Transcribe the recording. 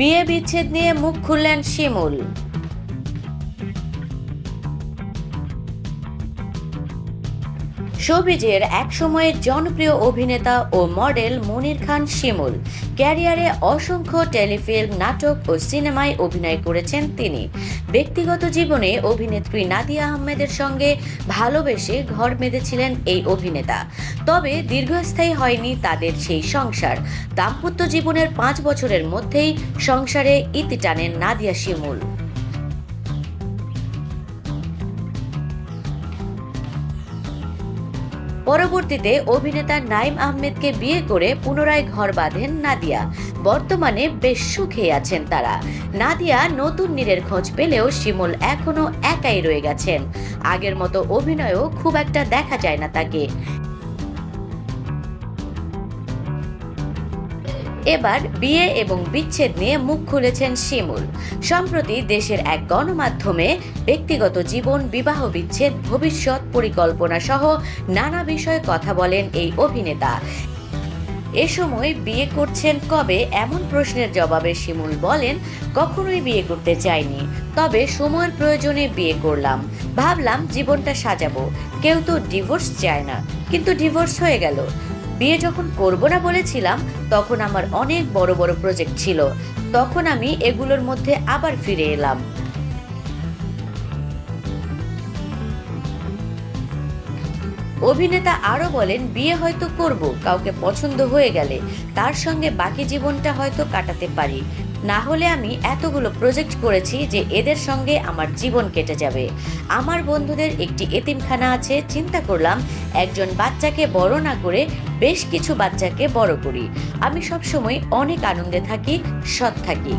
বিয়ে বিচ্ছেদ নিয়ে মুখ খুললেন শিমুল। শোবিজের একসময়ের জনপ্রিয় অভিনেতা ও মডেল মনির খান শিমুল। ক্যারিয়ারে অসংখ্য টেলিফিল্ম, নাটক ও সিনেমায় অভিনয় করেছেন তিনি। ব্যক্তিগত জীবনে অভিনেত্রী নাদিয়া আহমেদের সঙ্গে ভালোবেসে ঘর বেঁধেছিলেন এই অভিনেতা। তবে দীর্ঘস্থায়ী হয়নি তাদের সেই সংসার। দাম্পত্য জীবনের পাঁচ বছরের মধ্যেই সংসারে ইতি টানেন নাদিয়া শিমুল। পরবর্তীতে অভিনেতা নাইম আহমেদকে বিয়ে করে পুনরায় ঘর বাঁধেন নাদিয়া। বর্তমানে বেশ সুখে আছেন তারা। নাদিয়া নতুন নীরের খোঁজ পেলেও শিমুল এখনও একাই রয়ে গেছেন। আগের মতো অভিনয়ও খুব একটা দেখা যায় না তাকে। এবার বিয়ে এবং বিচ্ছেদ নিয়ে মুখ খুলেছেন শিমুল। সম্প্রতি দেশের এক গণমাধ্যমে ব্যক্তিগত জীবন, বিবাহ, বিচ্ছেদ, ভবিষ্যৎ পরিকল্পনা সহ নানা বিষয়ে কথা বলেন এই অভিনেতা। এ সময় বিয়ে করছেন কবে? এমন প্রশ্নের জবাবে শিমুল বলেন, কখনোই বিয়ে করতে চাইনি। তবে সময়ের প্রয়োজনে বিয়ে করলাম। ভাবলাম জীবনটা সাজাবো। কেউ তো ডিভোর্স চায় না। কিন্তু ডিভোর্স হয়ে গেল। বিয়ে যখন করব না বলেছিলাম, তখন আমার অনেক বড় বড় প্রজেক্ট ছিল। তখন আমি এগুলোর মধ্যে আবার ফিরে এলাম। অভিনেতা আরও বলেন, বিয়ে হয়তো করব, কাউকে পছন্দ হয়ে গেলে। তার সঙ্গে বাকি জীবনটা হয়তো কাটাতে পারি। না হলে আমি এতগুলো প্রজেক্ট করেছি যে এদের সঙ্গে আমার জীবন কেটে যাবে। আমার বন্ধুদের একটি এতিমখানা আছে, চিন্তা করলাম, একজন বাচ্চাকে বড় না করে বেশ কিছু বাচ্চাকে বড় করি। আমি সবসময় অনেক আনন্দে থাকি সৎ থাকি।